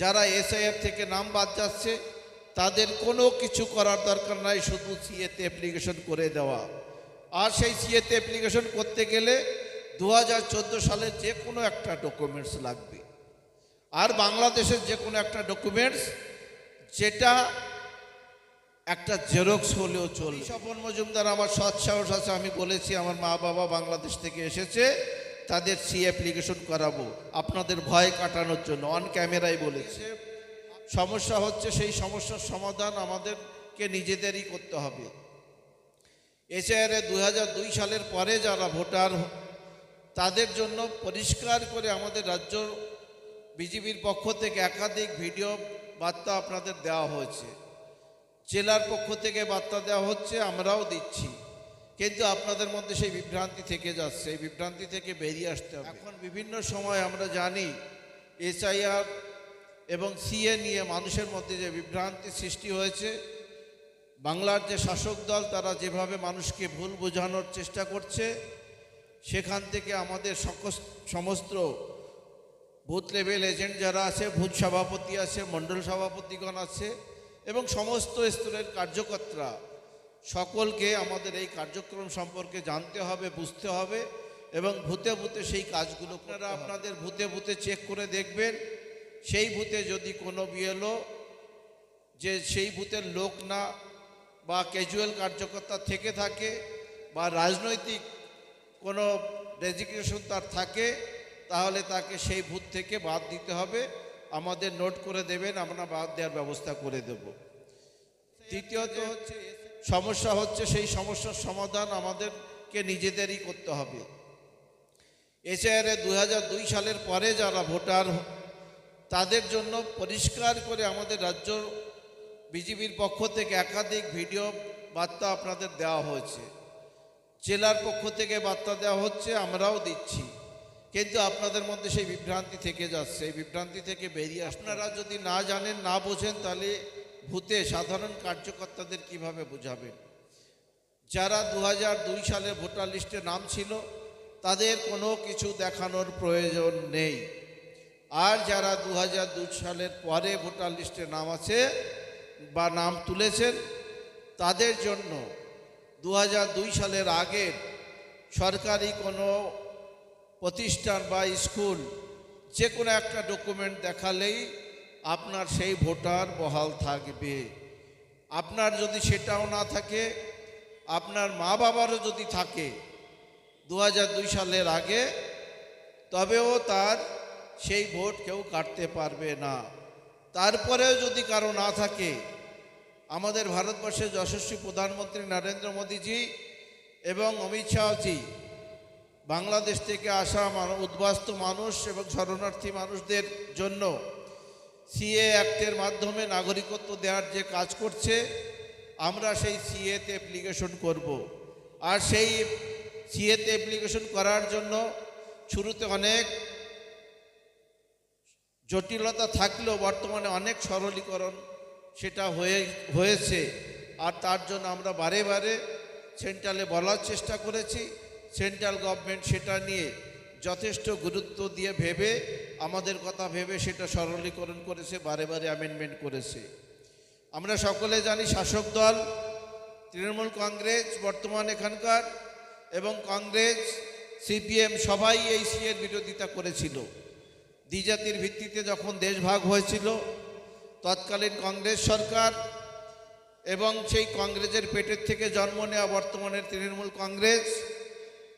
যারা এসআইআর থেকে নাম বাদ যাচ্ছে, তাদের কোনো কিছু করার দরকার নাই, শুধু সিএতে অ্যাপ্লিকেশন করে দেওয়া। আর সেই সিএতে অ্যাপ্লিকেশন করতে গেলে দু হাজার সালের যে কোনো একটা ডকুমেন্টস লাগবে। আর বাংলাদেশের যে কোনো একটা ডকুমেন্টস যেটা একটা জেরক্স হলেও চলবে। স্বপন মজুমদার আমার সৎ সাহস আছে, আমি বলেছি, আমার মা বাবা বাংলাদেশ থেকে এসেছে। তাদের সি অ্যাপ্লিকেশন করাবো। আপনাদের ভয় কাটানোর জন্য। অন ক্যামেরায় বলেছে। সমস্যা হচ্ছে সেই সমস্যার সমাধান আমাদেরকে নিজেদেরই করতে হবে। এসআইআরে দু দুই সালের পরে যারা ভোটার, তাদের জন্য পরিষ্কার করে আমাদের রাজ্য বিজেপির পক্ষ থেকে একাধিক ভিডিও বার্তা আপনাদের দেওয়া হয়েছে। জেলার পক্ষ থেকে বার্তা দেওয়া হচ্ছে, আমরাও দিচ্ছি। কিন্তু আপনাদের মধ্যে সেই বিভ্রান্তি থেকে যাচ্ছে এই বিভ্রান্তি থেকে বেরিয়ে আসতে হবে। এখন বিভিন্ন সময় আমরা জানি এসআইআর এবং সিএ নিয়ে মানুষের মধ্যে যে বিভ্রান্তি সৃষ্টি হয়েছে বাংলার যে শাসক দল তারা যেভাবে মানুষকে ভুল বোঝানোর চেষ্টা করছে সেখান থেকে আমাদের সমস্ত বুথ লেভেল এজেন্ট যারা আছে বুথ সভাপতি আছে মণ্ডল সভাপতিগণ আছে এবং সমস্ত স্তরের কার্যকর্তা সকলকে আমাদের এই কার্যক্রম সম্পর্কে জানতে হবে বুঝতে হবে এবং ভূতে ভূতে সেই কাজগুলো আপনারা আপনাদের ভূতে ভূতে চেক করে দেখবেন। সেই ভূতে যদি কোনো বিএলও যে সেই ভূতের লোক না বা ক্যাজুয়াল কার্যকর্তা থেকে থাকে বা রাজনৈতিক কোনো ডেজিগনেশন তার থাকে তাহলে তাকে সেই ভূত থেকে বাদ দিতে হবে। আমাদের নোট করে দেবেন আমরা বাদ দেওয়ার ব্যবস্থা করে দেব। তৃতীয়ত হচ্ছে সমস্যা হচ্ছে সেই সমস্যার সমাধান আমাদেরকে নিজেদেরই করতে হবে। এসআইআরে দু দুই সালের পরে যারা ভোটার, তাদের জন্য পরিষ্কার করে আমাদের রাজ্য বিজেপির পক্ষ থেকে একাধিক ভিডিও বার্তা আপনাদের দেওয়া হয়েছে। জেলার পক্ষ থেকে বার্তা দেওয়া হচ্ছে, আমরাও দিচ্ছি। কিন্তু আপনাদের মধ্যে সেই বিভ্রান্তি থেকে যাচ্ছে, এই বিভ্রান্তি থেকে বেরিয়ে আপনারা যদি না জানেন, না বোঝেন, তাহলে ভূতে সাধারণ কার্যকর্তাদের কীভাবে বোঝাবেন যারা দু দুই সালে ভোটার লিস্টে নাম ছিল, তাদের কোনো কিছু দেখানোর প্রয়োজন নেই। আর যারা দু দুই সালের পরে ভোটার লিস্টে নাম আছে বা নাম তুলেছেন, তাদের জন্য দু দুই সালের আগের সরকারি কোনো প্রতিষ্ঠান বা স্কুল, যে কোনো একটা ডকুমেন্ট দেখালেই আপনার সেই ভোটার বহাল থাকবে। আপনার যদি সেটাও না থাকে, আপনার মা বাবারও যদি থাকে দু সালের আগে, তবেও তার সেই ভোট কেউ কাটতে পারবে না। তারপরেও যদি কারও না থাকে, আমাদের ভারতবর্ষের যশস্বী প্রধানমন্ত্রী নরেন্দ্র মোদীজি এবং অমিত শাহজি, বাংলাদেশ থেকে আসা উদ্বাস্তু মানুষ এবং শরণার্থী মানুষদের জন্য সিএ অ্যাক্টের মাধ্যমে নাগরিকত্ব দেওয়ার যে কাজ করছে, আমরা সেই সিএতে অ্যাপ্লিকেশন করব। আর সেই সিএতে অ্যাপ্লিকেশন করার জন্য শুরুতে অনেক জটিলতা থাকলেও বর্তমানে অনেক সরলীকরণ সেটা হয়ে, হয়েছে আর তার জন্য আমরা বারে বারে সেন্ট্রালে বলার চেষ্টা করেছি সেন্ট্রাল গভর্নমেন্ট সেটা নিয়ে যথেষ্ট গুরুত্ব দিয়ে ভেবে, আমাদের কথা ভেবে সেটা সরলীকরণ করেছে, বারে বারে অ্যামেন্ডমেন্ট করেছে। আমরা সকলে জানি শাসক দল, তৃণমূল কংগ্রেস, বর্তমান এখানকার, এবং কংগ্রেস, সিপিএম সবাই এই সিএর বিরোধিতা করেছিল। দ্বিজাতির ভিত্তিতে যখন দেশ ভাগ হয়েছিল, তৎকালীন কংগ্রেস সরকার এবং সেই কংগ্রেসের পেটের থেকে জন্ম নেওয়া বর্তমানের তৃণমূল কংগ্রেস,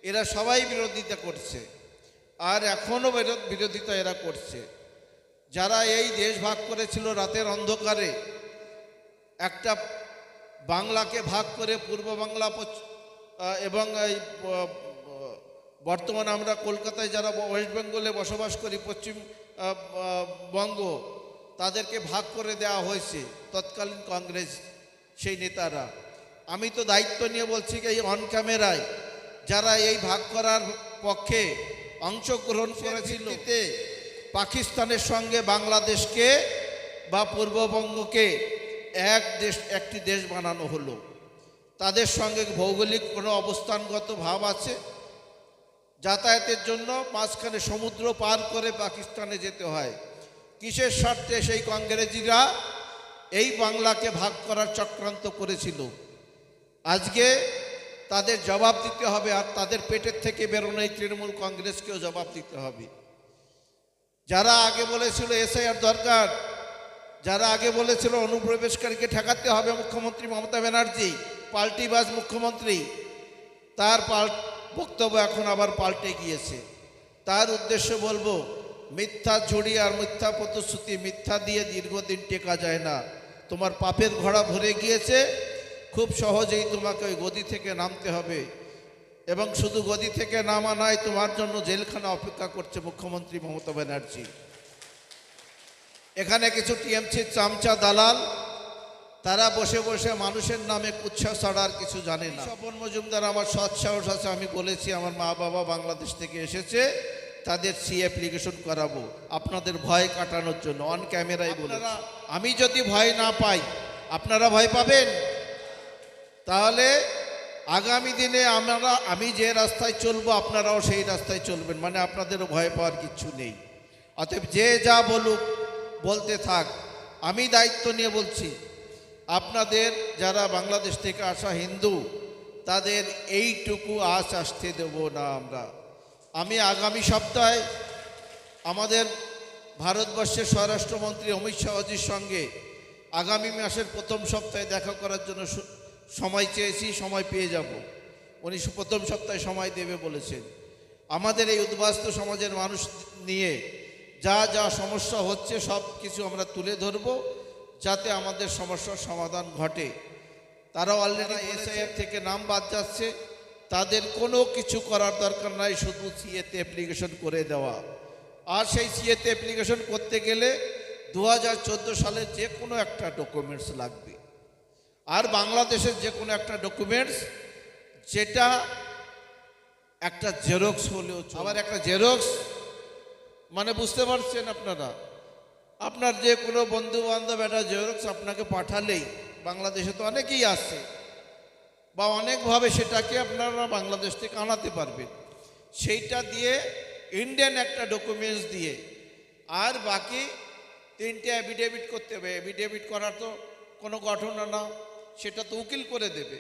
এরা সবাই বিরোধিতা করছে। আর এখনও বিরোধিতা এরা করছে। যারা এই দেশ ভাগ করেছিল রাতের অন্ধকারে, একটা বাংলাকে ভাগ করে পূর্ব বাংলা এবং এই বর্তমানে আমরা কলকাতায় যারা ওয়েস্ট বেঙ্গলে বসবাস করি, পশ্চিম বঙ্গ, তাদেরকে ভাগ করে দেওয়া হয়েছে তৎকালীন কংগ্রেস সেই নেতারা। আমি তো দায়িত্ব নিয়ে বলছি এই অন ক্যামেরায় যারা এই ভাগ করার পক্ষে অংশগ্রহণ করেছিল। পাকিস্তানের সঙ্গে বাংলাদেশকে বা পূর্ববঙ্গকে এক দেশ একটি দেশ বানানো হলো। তাদের সঙ্গে ভৌগোলিক কোনো অবস্থানগত ভাব আছে? যাতায়াতের জন্য মাঝখানে সমুদ্র পার করে পাকিস্তানে যেতে হয়। কিসের স্বার্থে সেই কংগ্রেসিরা এই বাংলাকে ভাগ করার চক্রান্ত করেছিল? আজকে তাদের জবাব দিতে হবে আর তাদের পেটের থেকে বেরোনো এই তৃণমূল কংগ্রেসকেও জবাব দিতে হবে। যারা আগে বলেছিল এসআইআর দরকার, যারা আগে বলেছিল অনুপ্রবেশকারীকে ঠেকাতে হবে মুখ্যমন্ত্রী মমতা ব্যানার্জি পাল্টিবাজ মুখ্যমন্ত্রী, তার পাল বক্তব্য এখন আবার পাল্টে গিয়েছে। তার উদ্দেশ্য বলব, মিথ্যা ঝুড়ি আর মিথ্যা প্রতিশ্রুতি, মিথ্যা দিয়ে দীর্ঘদিন টেকা যায় না। তোমার পাপের ঘোড়া ভরে গিয়েছে খুব সহজেই তোমাকে ওই গদি থেকে নামতে হবে। এবং শুধু গদি থেকে নামা নয় তোমার জন্য জেলখানা অপেক্ষা করছে মুখ্যমন্ত্রী মমতা ব্যানার্জি। এখানে কিছু টিএমসি চামচা দালাল তারা বসে বসে মানুষের নামে কুচ্ছা ছাড়া আর কিছু জানে না। স্বপন মজুমদার আমার সৎ সাহস আছে আমি বলেছি আমার মা বাবা বাংলাদেশ থেকে এসেছে তাদের সি অ্যাপ্লিকেশন করাবো। আপনাদের ভয় কাটানোর জন্য অন ক্যামেরায় বলে আমি যদি ভয় না পাই আপনারা ভয় পাবেন? তাহলে আগামী দিনে আমরা, আমি যে রাস্তায় চলবো, আপনারাও সেই রাস্তায় চলবেন মানে আপনাদেরও ভয় পাওয়ার কিছু নেই। অতএব যে যা বলুক, বলতে থাক। আমি দায়িত্ব নিয়ে বলছি, আপনাদের যারা বাংলাদেশ থেকে আসা হিন্দু, তাদের এইটুকু আশ আসতে দেব না আমরা। আমি আগামী সপ্তাহে আমাদের ভারতবর্ষের স্বরাষ্ট্রমন্ত্রী অমিত শাহজির সঙ্গে আগামী মাসের প্রথম সপ্তাহে দেখা করার জন্য সময় চেয়েছি সময় পেয়ে যাব। উনি প্রথম সপ্তাহে সময় দেবে বলেছেন। আমাদের এই উদ্বাস্তু সমাজের মানুষ নিয়ে যা যা সমস্যা হচ্ছে সব কিছু আমরা তুলে ধরব যাতে আমাদের সমস্যার সমাধান ঘটে। তারা অলরেডি এসআইএফ থেকে নাম বাদ যাচ্ছে। তাদের কোনো কিছু করার দরকার নাই শুধু সিএতে অ্যাপ্লিকেশন করে দেওয়া। আর সেই সিএতে অ্যাপ্লিকেশন করতে গেলে দু হাজার চোদ্দ সালে যে কোনো একটা ডকুমেন্টস লাগবে। আর বাংলাদেশের যে কোনো একটা ডকুমেন্টস যেটা একটা জেরক্স হলেও। আবার একটা জেরক্স মানে বুঝতে পারছেন আপনারা? আপনার যে কোনো বন্ধু বান্ধব একটা জেরক্স আপনাকে পাঠালেই, বাংলাদেশে তো অনেকেই আসছে বা অনেকভাবে সেটাকে আপনারা বাংলাদেশ থেকে আনাতে পারবেন। সেইটা দিয়ে ইন্ডিয়ান একটা ডকুমেন্টস দিয়ে, আর বাকি তিনটে অ্যাফিডেভিট করতে হবে। অ্যাফিডেভিট করার তো কোনো ঘটনা না। সেটা তো উকিল করে দেবে।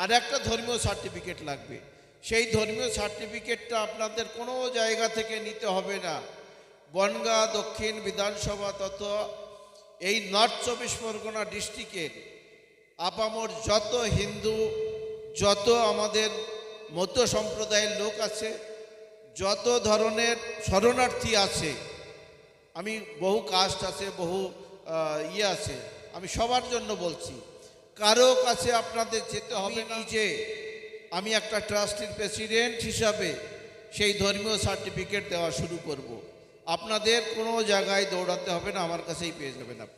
আর একটা ধর্মীয় সার্টিফিকেট লাগবে। সেই ধর্মীয় সার্টিফিকেটটা আপনাদের কোনো জায়গা থেকে নিতে হবে না। বনগাঁ দক্ষিণ বিধানসভা তথা এই নর্থ চব্বিশ পরগনা ডিস্ট্রিক্টের আপামর যত হিন্দু, যত আমাদের মধ্য সম্প্রদায়ের লোক আছে, যত ধরনের শরণার্থী আছে, আমি বহু কাস্ট আছে, বহু ইয়ে আছে, আমি সবার জন্য বলছি কারও কাছে আপনাদের যেতে হবে নিজে। আমি একটা ট্রাস্টের প্রেসিডেন্ট হিসাবে সেই ধর্মীয় সার্টিফিকেট দেওয়া শুরু করব। আপনাদের কোনো জায়গায় দৌড়াতে হবে না আমার কাছেই পেয়ে যাবেন আপনি।